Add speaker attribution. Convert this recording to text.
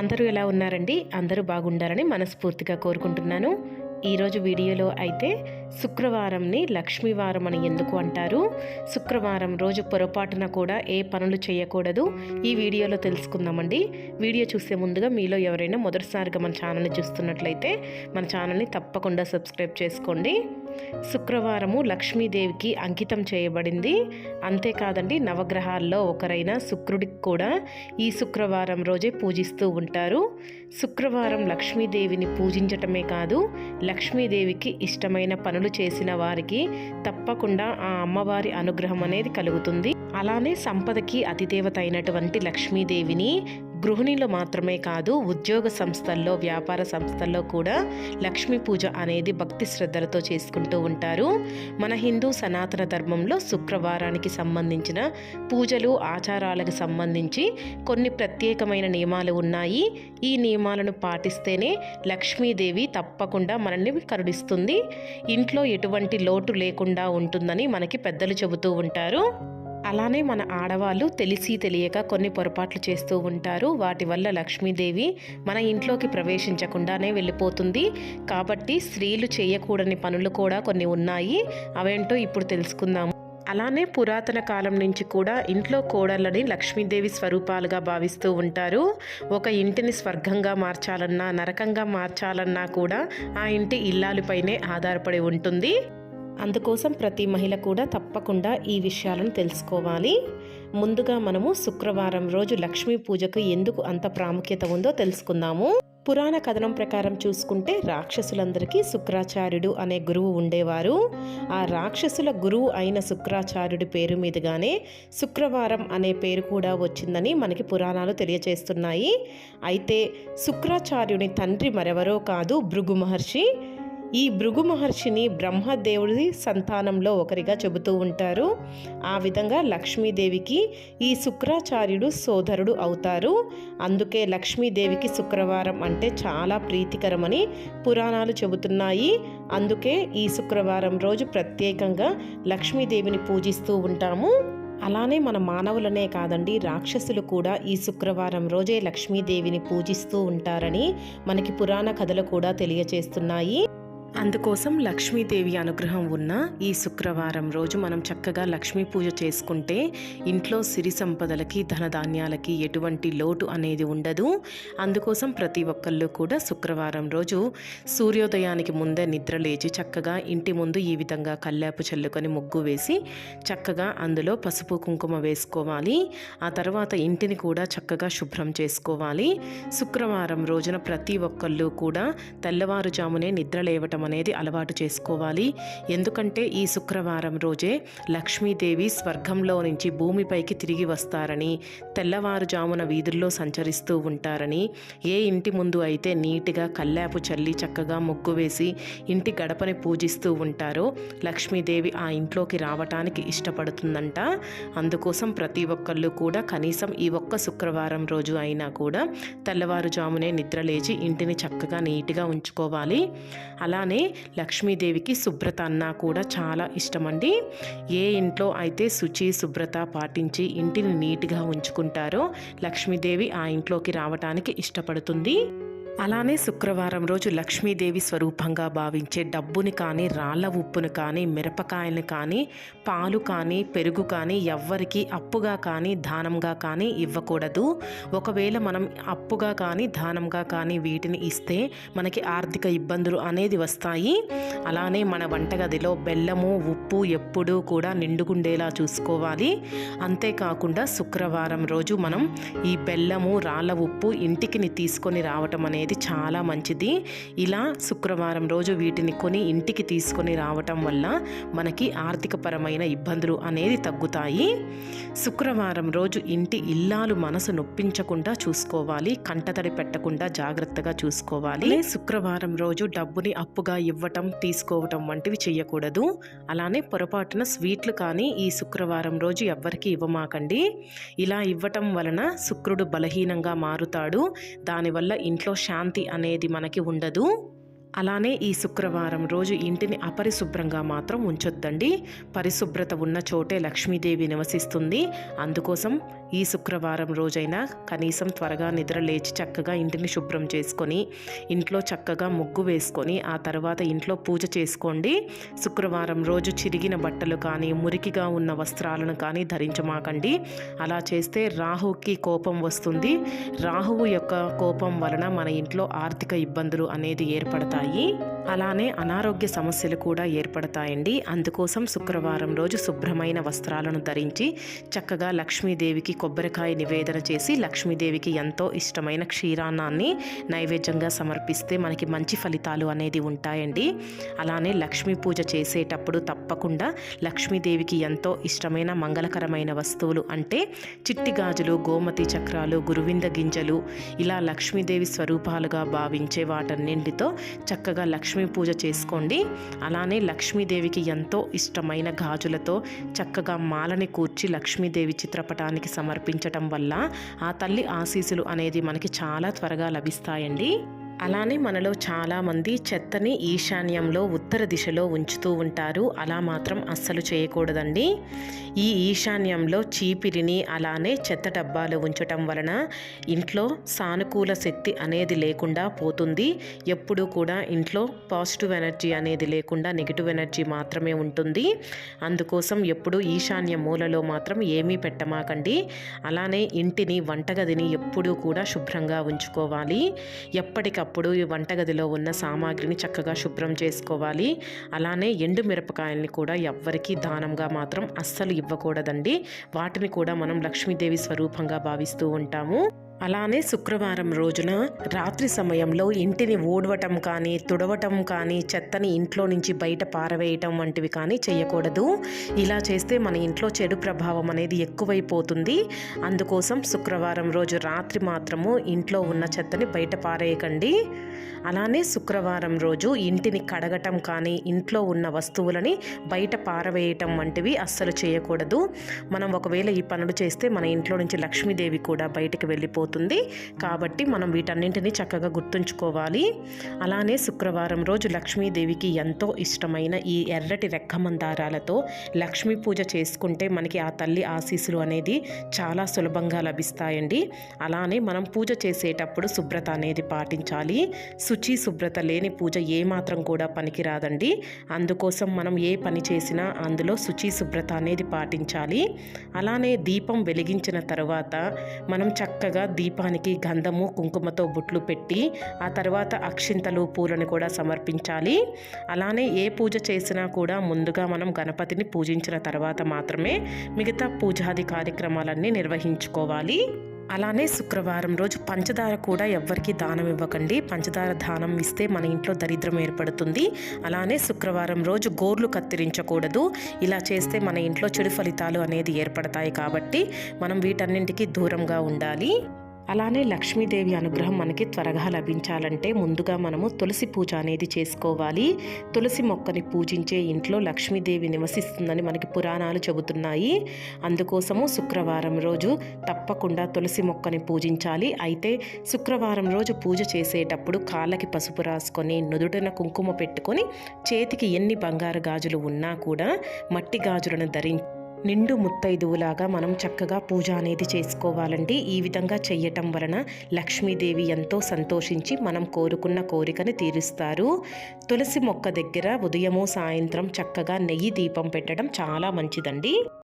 Speaker 1: అందరూ ఎలా ఉన్నారండి? అందరూ బాగుండాలని మనస్ఫూర్తిగా కోరుకుంటున్నాను. ఈరోజు వీడియోలో అయితే శుక్రవారంని లక్ష్మీవారం అని ఎందుకు అంటారు? శుక్రవారం రోజు పొరపాటున కూడా ఏ పనులు చేయకూడదు? ఈ వీడియోలో తెలుసుకుందామండి. వీడియో చూసే ముందుగా మీలో ఎవరైనా మొదటిసారిగా మన ఛానల్ని చూస్తున్నట్లయితే మన ఛానల్ని తప్పకుండా సబ్స్క్రైబ్ చేసుకోండి. శుక్రవారము లక్ష్మీదేవికి అంకితం చేయబడింది. అంతేకాదండి నవగ్రహాల్లో ఒకరైన శుక్రుడికి కూడా ఈ శుక్రవారం రోజే పూజిస్తూ ఉంటారు. శుక్రవారం లక్ష్మీదేవిని పూజించటమే కాదు లక్ష్మీదేవికి ఇష్టమైన పనులు చేసిన వారికి తప్పకుండా ఆ అమ్మవారి అనుగ్రహం అనేది కలుగుతుంది. అలానే సంపదకి అతిదేవత అయినటువంటి లక్ష్మీదేవిని గృహిణిలో మాత్రమే కాదు ఉద్యోగ సంస్థల్లో వ్యాపార సంస్థల్లో కూడా లక్ష్మీ పూజ అనేది భక్తి శ్రద్ధలతో చేసుకుంటూ ఉంటారు. మన హిందూ సనాతన ధర్మంలో శుక్రవారానికి సంబంధించిన పూజలు ఆచారాలకు సంబంధించి కొన్ని ప్రత్యేకమైన నియమాలు ఉన్నాయి. ఈ నియమాలను పాటిస్తేనే లక్ష్మీదేవి తప్పకుండా మనల్ని కరుణిస్తుంది. ఇంట్లో ఎటువంటి లోటు లేకుండా ఉంటుందని మనకి పెద్దలు చెబుతూ ఉంటారు. అలానే మన ఆడవాళ్ళు తెలిసి తెలియక కొన్ని పొరపాట్లు చేస్తూ ఉంటారు. వాటి వల్ల లక్ష్మీదేవి మన ఇంట్లోకి ప్రవేశించకుండానే వెళ్ళిపోతుంది. కాబట్టి స్త్రీలు చేయకూడని పనులు కూడా కొన్ని ఉన్నాయి. అవేంటో ఇప్పుడు తెలుసుకుందాము. అలానే పురాతన కాలం నుంచి కూడా ఇంట్లో కోడళ్ళని లక్ష్మీదేవి స్వరూపాలుగా భావిస్తూ ఉంటారు. ఒక ఇంటిని స్వర్గంగా మార్చాలన్నా నరకంగా మార్చాలన్నా కూడా ఆ ఇంటి ఇల్లాలపైనే ఆధారపడి ఉంటుంది. అందుకోసం ప్రతి మహిళ కూడా తప్పకుండా ఈ విషయాలను తెలుసుకోవాలి. ముందుగా మనము శుక్రవారం రోజు లక్ష్మీ పూజకు ఎందుకు అంత ప్రాముఖ్యత ఉందో తెలుసుకుందాము. పురాణ కథనం ప్రకారం చూసుకుంటే రాక్షసులందరికీ శుక్రాచార్యుడు అనే గురువు ఉండేవారు. ఆ రాక్షసుల గురువు అయిన శుక్రాచార్యుడి పేరు మీదుగానే శుక్రవారం అనే పేరు కూడా వచ్చిందని మనకి పురాణాలు తెలియజేస్తున్నాయి అయితే శుక్రాచార్యుని తండ్రి మరెవరో కాదు భృగు మహర్షి. ఈ భృగు మహర్షిని బ్రహ్మదేవుడి సంతానంలో ఒకరిగా చెబుతూ ఉంటారు. ఆ విధంగా లక్ష్మీదేవికి ఈ శుక్రాచార్యుడు సోదరుడు అవుతారు. అందుకే లక్ష్మీదేవికి శుక్రవారం అంటే చాలా ప్రీతికరమని పురాణాలు చెబుతున్నాయి. అందుకే ఈ శుక్రవారం రోజు ప్రత్యేకంగా లక్ష్మీదేవిని పూజిస్తూ ఉంటాము. అలానే మన మానవులనే కాదండి రాక్షసులు కూడా ఈ శుక్రవారం రోజే లక్ష్మీదేవిని పూజిస్తూ ఉంటారని మనకి పురాణ కథలు కూడా తెలియచేస్తున్నాయి అందుకోసం లక్ష్మీదేవి అనుగ్రహం ఉన్న ఈ శుక్రవారం రోజు మనం చక్కగా లక్ష్మీ పూజ చేసుకుంటే ఇంట్లో సిరి సంపదలకి ధనధాన్యాలకి ఎటువంటి లోటు అనేది ఉండదు. అందుకోసం ప్రతి ఒక్కళ్ళు కూడా శుక్రవారం రోజు సూర్యోదయానికి ముందే నిద్ర లేచి చక్కగా ఇంటి ముందు ఈ విధంగా కల్లాపు చల్లుకొని ముగ్గు వేసి చక్కగా అందులో పసుపు కుంకుమ వేసుకోవాలి. ఆ తర్వాత ఇంటిని కూడా చక్కగా శుభ్రం చేసుకోవాలి. శుక్రవారం రోజున ప్రతి ఒక్కళ్ళు కూడా తెల్లవారుజామునే నిద్ర లేవటం అనేది అలవాటు చేసుకోవాలి. ఎందుకంటే ఈ శుక్రవారం రోజే లక్ష్మీదేవి స్వర్గంలో నుంచి భూమిపైకి తిరిగి వస్తారని తెల్లవారుజామున వీధుల్లో సంచరిస్తూ ఉంటారని ఏ ఇంటి ముందు అయితే నీట్గా కల్లాపు చల్లి చక్కగా ముగ్గు వేసి ఇంటి గడపని పూజిస్తూ ఉంటారో లక్ష్మీదేవి ఆ ఇంట్లోకి రావటానికి ఇష్టపడుతుందంట. అందుకోసం ప్రతి ఒక్కళ్ళు కూడా కనీసం ఈ ఒక్క శుక్రవారం రోజు అయినా కూడా తెల్లవారుజామునే నిద్రలేచి ఇంటిని చక్కగా నీట్గా ఉంచుకోవాలి. అలా అలానే లక్ష్మీదేవికి శుభ్రత అన్నా కూడా చాలా ఇష్టమండి. ఏ ఇంట్లో అయితే శుచి శుభ్రత పాటించి ఇంటిని నీట్గా ఉంచుకుంటారో లక్ష్మీదేవి ఆ ఇంట్లోకి రావటానికి ఇష్టపడుతుంది. అలానే శుక్రవారం రోజు లక్ష్మీదేవి స్వరూపంగా భావించే డబ్బుని కానీ రాళ్ళ ఉప్పుని కానీ మిరపకాయలను కానీ పాలు కానీ పెరుగు కానీ ఎవ్వరికి అప్పుగా కానీ దానంగా కానీ ఇవ్వకూడదు. ఒకవేళ మనం అప్పుగా కానీ దానంగా కానీ వీటిని ఇస్తే మనకి ఆర్థిక ఇబ్బందులు అనేది వస్తాయి. అలానే మన వంటగదిలో బెల్లము ఉప్పు ఎప్పుడూ కూడా నిండుగుండేలా చూసుకోవాలి. అంతేకాకుండా శుక్రవారం రోజు మనం ఈ బెల్లము రాళ్ళ ఉప్పు ఇంటికి తీసుకొని రావటం అనేది చాలా మంచిది. ఇలా శుక్రవారం రోజు వీటిని కొని ఇంటికి తీసుకొని రావటం వల్ల మనకి ఆర్థికపరమైన ఇబ్బందులు అనేది తగ్గుతాయి. శుక్రవారం రోజు ఇంటి ఇల్లాలు మనసు నొప్పించకుండా చూసుకోవాలి. కంటతడి పెట్టకుండా జాగ్రత్తగా చూసుకోవాలి. శుక్రవారం రోజు డబ్బుని అప్పుగా ఇవ్వటం తీసుకోవటం వంటివి చేయకూడదు. అలానే పొరపాటున స్వీట్లు కానీ ఈ శుక్రవారం రోజు ఎవ్వరికి ఇవ్వమాకండి. ఇలా ఇవ్వటం వలన శుక్రుడు బలహీనంగా మారుతాడు. దానివల్ల ఇంట్లో శాంతి అనేది మనకి ఉండదు. అలానే ఈ శుక్రవారం రోజు ఇంటిని అపరిశుభ్రంగా మాత్రం ఉంచొద్దండి. పరిశుభ్రత ఉన్న చోటే లక్ష్మీదేవి నివసిస్తుంది. అందుకోసం ఈ శుక్రవారం రోజైనా కనీసం త్వరగా నిద్ర లేచి చక్కగా ఇంటిని శుభ్రం చేసుకొని ఇంట్లో చక్కగా ముగ్గు వేసుకొని ఆ తర్వాత ఇంట్లో పూజ చేసుకోండి. శుక్రవారం రోజు చిరిగిన బట్టలు కానీ మురికిగా ఉన్న వస్త్రాలను కానీ ధరించమాకండి. అలా చేస్తే రాహుకి కోపం వస్తుంది. రాహువు యొక్క కోపం వలన మన ఇంట్లో ఆర్థిక ఇబ్బందులు అనేది ఏర్పడతాయి. అలానే అనారోగ్య సమస్యలు కూడా ఏర్పడతాయండి. అందుకోసం శుక్రవారం రోజు శుభ్రమైన వస్త్రాలను ధరించి చక్కగా లక్ష్మీదేవికి కొబ్బరికాయ నివేదన చేసి లక్ష్మీదేవికి ఎంతో ఇష్టమైన క్షీరాన్నాన్ని నైవేద్యంగా సమర్పిస్తే మనకి మంచి ఫలితాలు అనేది ఉంటాయండి. అలానే లక్ష్మీ పూజ చేసేటప్పుడు తప్పకుండా లక్ష్మీదేవికి ఎంతో ఇష్టమైన మంగళకరమైన వస్తువులు అంటే చిట్టి గాజులు గోమతి చక్రాలు గురువింద గింజలు ఇలా లక్ష్మీదేవి స్వరూపాలుగా భావించే వాటన్నింటితో చక్కగా లక్ష్మీ పూజ చేసుకోండి. అలానే లక్ష్మీదేవికి ఎంతో ఇష్టమైన గాజులతో చక్కగా మాలని కూర్చి లక్ష్మీదేవి చిత్రపటానికి సమర్పించటం వల్ల ఆ తల్లి ఆశీసులు అనేది మనకి చాలా త్వరగా లభిస్తాయండి. అలానే మనలో చాలామంది చెత్తని ఈశాన్యంలో ఉత్తర దిశలో ఉంచుతూ ఉంటారు. అలా మాత్రం అస్సలు చేయకూడదండి. ఈ ఈశాన్యంలో చీపిరిని అలానే చెత్త డబ్బాలు ఉంచటం వలన ఇంట్లో సానుకూల శక్తి అనేది లేకుండా పోతుంది. ఎప్పుడూ కూడా ఇంట్లో పాజిటివ్ ఎనర్జీ అనేది లేకుండా నెగిటివ్ ఎనర్జీ మాత్రమే ఉంటుంది. అందుకోసం ఎప్పుడు ఈశాన్య మూలలో మాత్రం ఏమీ పెట్టమాకండి. అలానే ఇంటిని వంటగదిని ఎప్పుడూ కూడా శుభ్రంగా ఉంచుకోవాలి. ఎప్పటికప్పుడు అప్పుడు ఈ వంటగదిలో ఉన్న సామాగ్రిని చక్కగా శుభ్రం చేసుకోవాలి. అలానే ఎండు మిరపకాయల్ని కూడా ఎవ్వరికీ దానంగా మాత్రం అస్సలు ఇవ్వకూడదండి. వాటిని కూడా మనం లక్ష్మీదేవి స్వరూపంగా భావిస్తూ ఉంటాము. అలానే శుక్రవారం రోజున రాత్రి సమయంలో ఇంటిని ఊడవటం కానీ తుడవటం కానీ చెత్తని ఇంట్లో నుంచి బయట పారవేయటం వంటివి కానీ చేయకూడదు. ఇలా చేస్తే మన ఇంట్లో చెడు ప్రభావం అనేది ఎక్కువైపోతుంది. అందుకోసం శుక్రవారం రోజు రాత్రి మాత్రము ఇంట్లో ఉన్న చెత్తని బయట పారేయకండి. అలానే శుక్రవారం రోజు ఇంటిని కడగటం కానీ ఇంట్లో ఉన్న వస్తువులని బయట పారవేయటం వంటివి అస్సలు చేయకూడదు. మనం ఒకవేళ ఈ పనులు చేస్తే మన ఇంట్లో నుంచి లక్ష్మీదేవి కూడా బయటకు వెళ్ళిపోతుంది. కాబట్టి మనం వీటన్నింటినీ చక్కగా గుర్తుంచుకోవాలి. అలానే శుక్రవారం రోజు లక్ష్మీదేవికి ఎంతో ఇష్టమైన ఈ ఎర్రటి రెక్కమందారాలతో లక్ష్మీ పూజ చేసుకుంటే మనకి ఆ తల్లి ఆశీస్సులు అనేది చాలా సులభంగా లభిస్తాయండి. అలానే మనం పూజ చేసేటప్పుడు శుభ్రత అనేది పాటించాలి. శుచి శుభ్రత లేని పూజ ఏమాత్రం కూడా పనికిరాదండి. అందుకోసం మనం ఏ పని చేసినా అందులో శుచి శుభ్రత అనేది పాటించాలి. అలానే దీపం వెలిగించిన తర్వాత మనం చక్కగా దీపానికి గంధము కుంకుమతో బుట్లు పెట్టి ఆ తర్వాత అక్షింతలు పూలను కూడా సమర్పించాలి. అలానే ఏ పూజ చేసినా కూడా ముందుగా మనం గణపతిని పూజించిన తర్వాత మాత్రమే మిగతా పూజాది కార్యక్రమాలన్నీ నిర్వహించుకోవాలి. అలానే శుక్రవారం రోజు పంచదార కూడా ఎవ్వరికీ దానం ఇవ్వకండి. పంచదార దానం ఇస్తే మన ఇంట్లో దరిద్రం ఏర్పడుతుంది. అలానే శుక్రవారం రోజు గోర్లు కత్తిరించకూడదు. ఇలా చేస్తే మన ఇంట్లో చెడు ఫలితాలు అనేది ఏర్పడతాయి కాబట్టి మనం వీటన్నింటికి దూరంగా ఉండాలి. అలానే లక్ష్మీదేవి అనుగ్రహం మనకి త్వరగా లభించాలంటే ముందుగా మనము తులసి పూజ అనేది చేసుకోవాలి. తులసి మొక్కని పూజించే ఇంట్లో లక్ష్మీదేవి నివసిస్తుందని మనకి పురాణాలు చెబుతున్నాయి. అందుకోసము శుక్రవారం రోజు తప్పకుండా తులసి మొక్కని పూజించాలి. అయితే శుక్రవారం రోజు పూజ చేసేటప్పుడు కాళ్ళకి పసుపు రాసుకొని నుదుటిన కుంకుమ పెట్టుకొని చేతికి ఎన్ని బంగారు గాజులు ఉన్నా కూడా మట్టి గాజులను ధరించి నిండు ముత్తైదువులాగా మనం చక్కగా పూజ అనేది చేసుకోవాలండి. ఈ విధంగా చెయ్యటం వలన లక్ష్మీదేవి ఎంతో సంతోషించి మనం కోరుకున్న కోరికను తీరుస్తారు. తులసి మొక్క దగ్గర ఉదయము సాయంత్రం చక్కగా నెయ్యి దీపం పెట్టడం చాలా మంచిదండి.